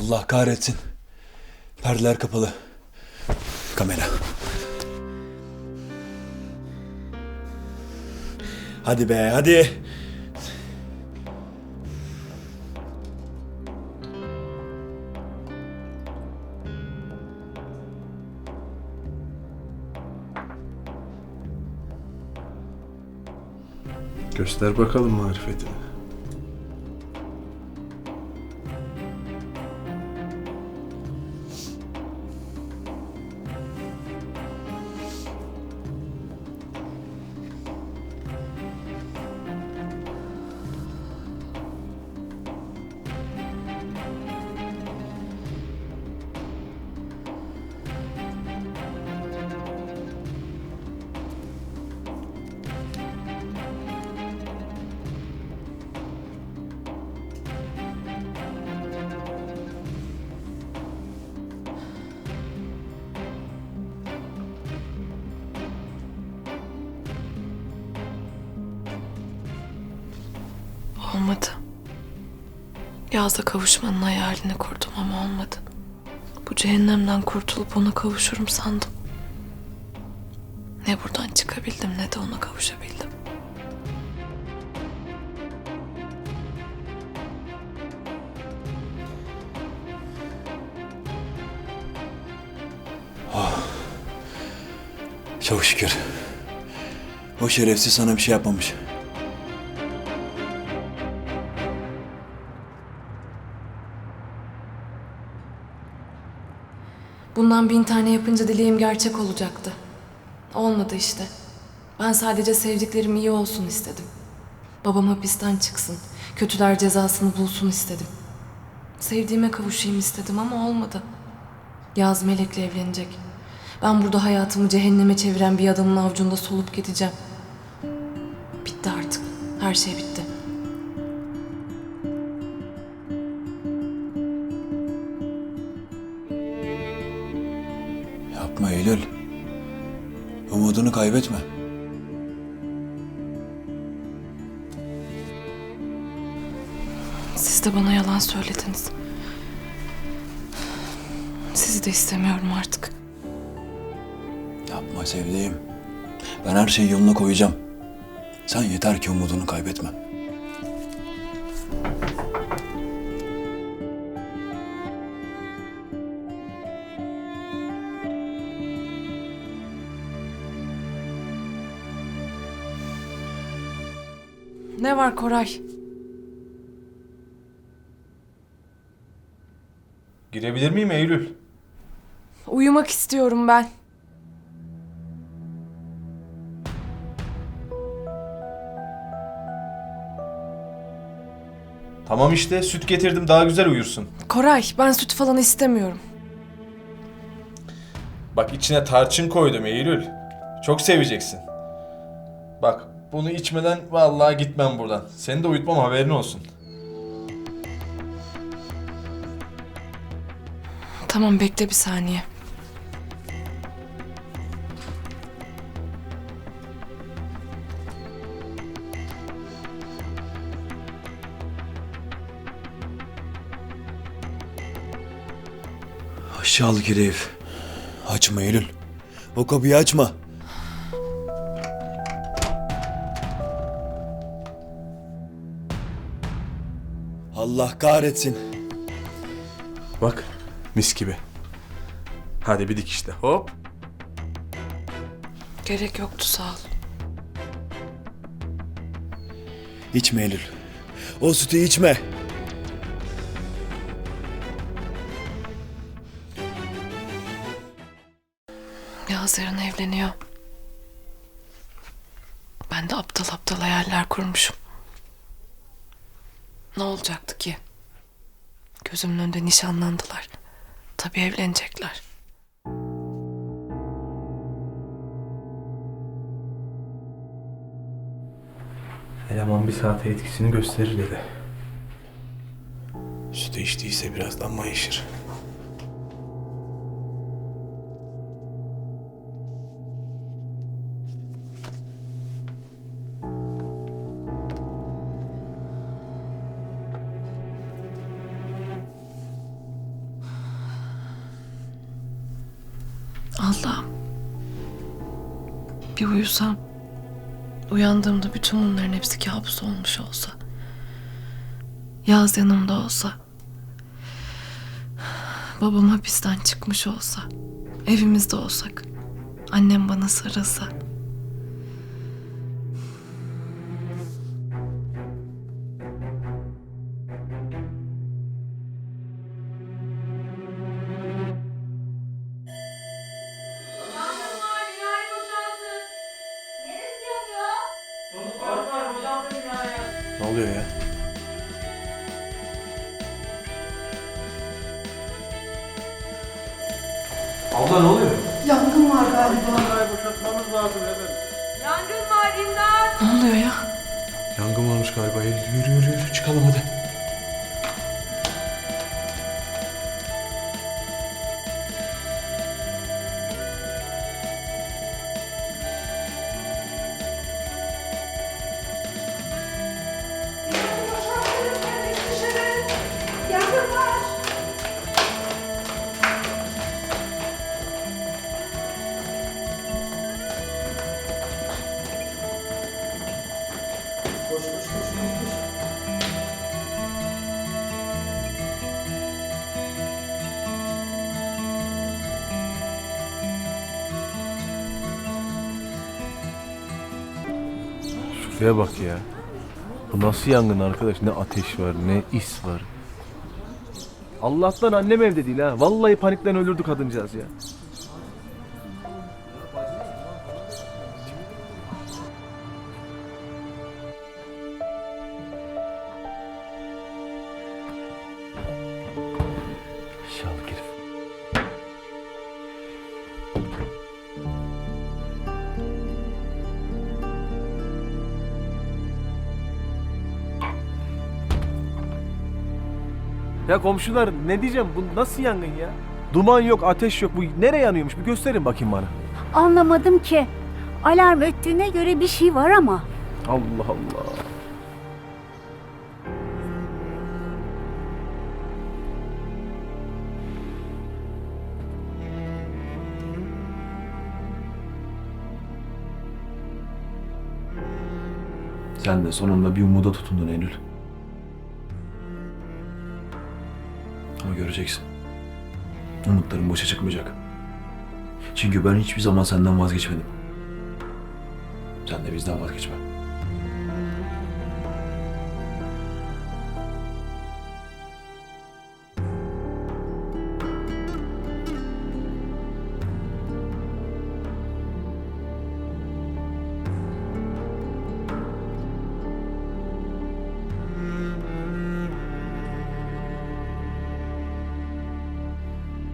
Allah kahretsin. Perdeler kapalı. Kamera. Hadi be hadi. Göster bakalım marifetini. Yazda kavuşmanın hayalini kurdum ama olmadı. Bu cehennemden kurtulup ona kavuşurum sandım. Ne buradan çıkabildim ne de ona kavuşabildim. Çok şükür. O şerefsiz sana bir şey yapmamış. Bundan bin tane yapınca dileğim gerçek olacaktı. Olmadı işte. Ben sadece sevdiklerim iyi olsun istedim. Babam hapisten çıksın. Kötüler cezasını bulsun istedim. Sevdiğime kavuşayım istedim ama olmadı. Yaz Melek'le evlenecek. Ben burada hayatımı cehenneme çeviren bir adamın avucunda solup gideceğim. Bitti artık. Her şey bitti. Umudunu kaybetme. Siz de bana yalan söylediniz. Sizi de istemiyorum artık. Yapma sevdiğim. Ben her şeyi yoluna koyacağım. Sen yeter ki umudunu kaybetme. Ne var Koray? Girebilir miyim Eylül? Uyumak istiyorum ben. Tamam işte süt getirdim daha güzel uyursun. Koray ben süt falan istemiyorum. Bak içine tarçın koydum Eylül. Çok seveceksin. Bak bunu içmeden vallahi gitmem buradan. Seni de uyutmam haberin olsun. Tamam bekle bir saniye. Aşağılık herif. Açma Eylül. O kapıyı açma. Allah kahretsin. Bak mis gibi. Hadi bir dikişte hop. Gerek yoktu sağ ol. İçme Eylül. O sütü içme. Yaz yarın evleniyor. Ben de aptal aptal hayaller kurmuşum. Ne olacaktı ki? Gözümün önünde nişanlandılar. Tabii evlenecekler. Eleman bir saate etkisini gösterir dedi. Sütü içtiyse birazdan mayışır. Bir uyusam. Uyandığımda bütün bunların hepsi kabus olmuş olsa. Yaz yanımda olsa. Babam hapisten çıkmış olsa. Evimizde olsak. Annem bana sarılsa. Oluyor ya? Abla ne oluyor? Yangın var galiba. Ne oluyor ya? Yangın varmış galiba. Yürü yürü yürü çıkalım hadi. Şuraya bak ya. Bu nasıl yangın arkadaş? Ne ateş var, ne is var. Allah'tan annem evde değil ha. Vallahi panikten ölürdü kadıncağız ya. Ya komşular ne diyeceğim bu nasıl yangın ya? Duman yok, ateş yok. Bu nereye yanıyormuş? Bir gösterin bakayım bana. Anlamadım ki. Alarm öttüğüne göre bir şey var ama. Allah Allah. Sen de sonunda bir umuda tutundun Eylül. Göreceksin. Umutların boşa çıkmayacak. Çünkü ben hiçbir zaman senden vazgeçmedim. Sen de bizden vazgeçme.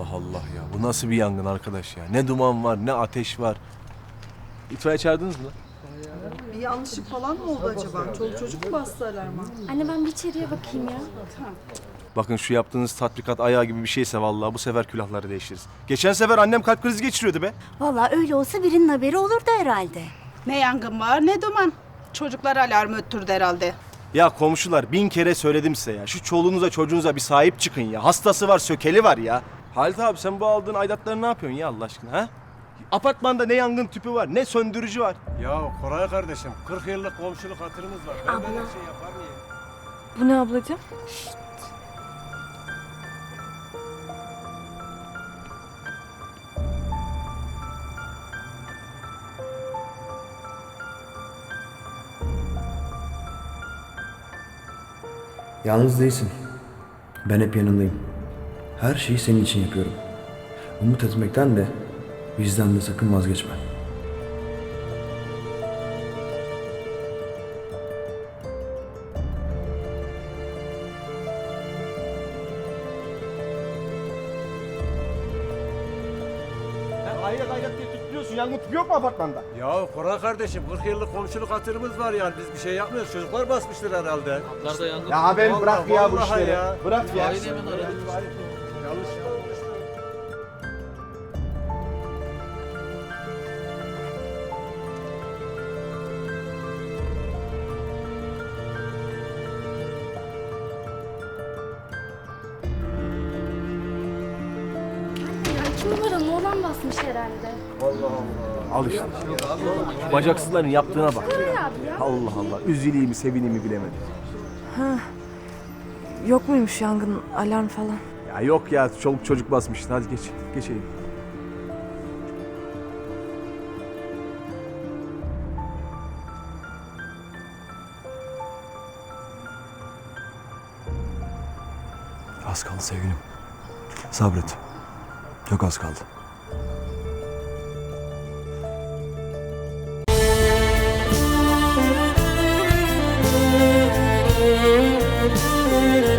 Allah Allah ya. Bu nasıl bir yangın arkadaş ya? Ne duman var, ne ateş var. İtfaiye çağırdınız mı? Bir yanlışlık falan mı oldu acaba? Çoluk çocuk mu bastı alarma? Anne ben bir içeriye bakayım ya. Bakın şu yaptığınız tatbikat ayağı gibi bir şeyse vallahi bu sefer külahları değiştiririz. Geçen sefer annem kalp krizi geçiriyordu be. Vallahi öyle olsa birinin haberi olurdu herhalde. Ne yangın var ne duman. Çocuklar alarmı öttürdü herhalde. Ya komşular bin kere söyledim size ya. Şu çoluğunuza çocuğunuza bir sahip çıkın ya. Hastası var, sökeli var ya. Halit abi sen bu aldığın aidatları ne yapıyorsun ya Allah aşkına ha? Apartmanda ne yangın tüpü var, ne söndürücü var. Ya Koray kardeşim 40 yıllık komşuluk hatırımız var. Ben böyle şey yapar mıyım? Bu ne ablacığım? Yalnız değilsin. Ben hep yanındayım. Her şeyi senin için yapıyorum. Umut etmekten de bizden de sakın vazgeçme. Aidat aidat diye tutturuyorsun. Yangın tüpü yok mu apartmanda? Ya Koray kardeşim 40 yıllık komşuluk hatırımız var yani biz bir şey yapmıyoruz. Çocuklar basmıştır herhalde. Ya abi Vallahi- bırak ya bu işleri. ya. Bırak ya. Yanlış olmuştur. İki numaralı oğlan basmış herhalde. Al işte. Bacaksızların yaptığına bak. Allah Allah. Üzüleyim sevineyim bilemedim. Yok muymuş yangın alarm falan? Ya yok ya çoluk çocuk basmıştı. Hadi geç. Geçelim. Az kaldı sevgilim. Sabret. Çok az kaldı. Müzik